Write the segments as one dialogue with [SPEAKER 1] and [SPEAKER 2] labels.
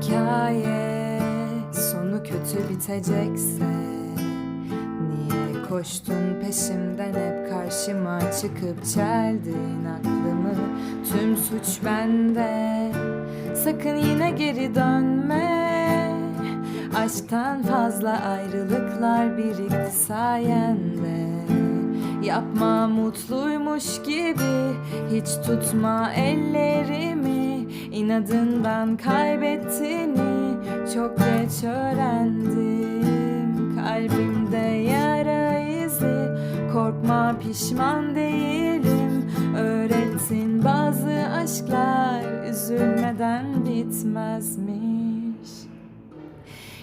[SPEAKER 1] hikaye. Sonu kötü bitecekse Niye koştun peşimden? Hep karşıma çıkıp çeldin aklımı. Tüm suç bende. Sakın yine geri dönme. Aşktan fazla ayrılıklar birikti sayende. Yapma mutluymuş gibi Hiç tutma ellerimi İnadından kaybettiğini Çok geç öğrendim Kalbimde yara izi Korkma pişman değilim Öğrettin bazı aşklar Üzülmeden bitmezmiş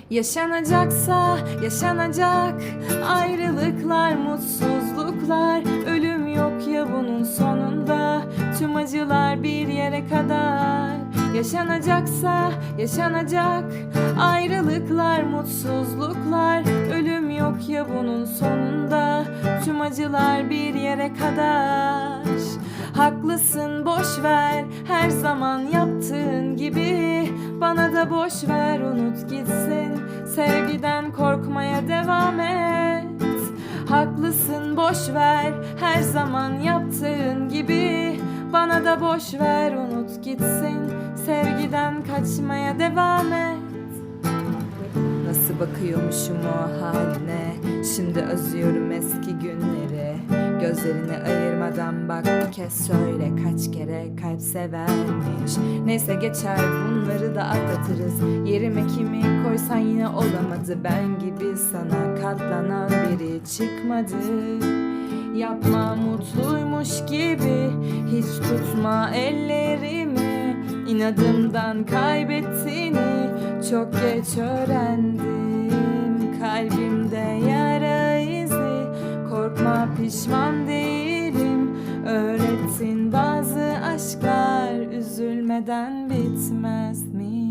[SPEAKER 1] Yaşanacaksa yaşanacak ayrılıklar, mutsuzluklar, ölüm yok ya bunun sonunda. Tüm acılar bir yere kadar. Yaşanacaksa yaşanacak. Ayrılıklar, mutsuzluklar, ölüm yok ya bunun sonunda. Tüm acılar bir yere kadar. Haklısın boş ver. Her zaman yaptığın gibi. Bana da boş ver unut gitsin. Sevgiden korkmaya devam et. Haklısın boş ver. Her zaman yaptığın gibi. Bana da boş ver unut gitsin Sevgiden kaçmaya devam et. Nasıl bakıyormuşum o haline? Şimdi özlüyorum eski günleri. Gözlerini ayırmadan bak bir kez söyle Kaç kere kalp severmiş. Neyse geçer bunları da atlatırız. Yerime kimi koysan yine olamadı. Ben gibi sana katlanan biri çıkmadı. Yapma mutluymuş gibi Hiç tutma ellerimi İnadımdan kaybettiğini Çok geç öğrendim Kalbimde yara izi Korkma pişman değilim Öğrettin bazı aşklar Üzülmeden bitmez mi?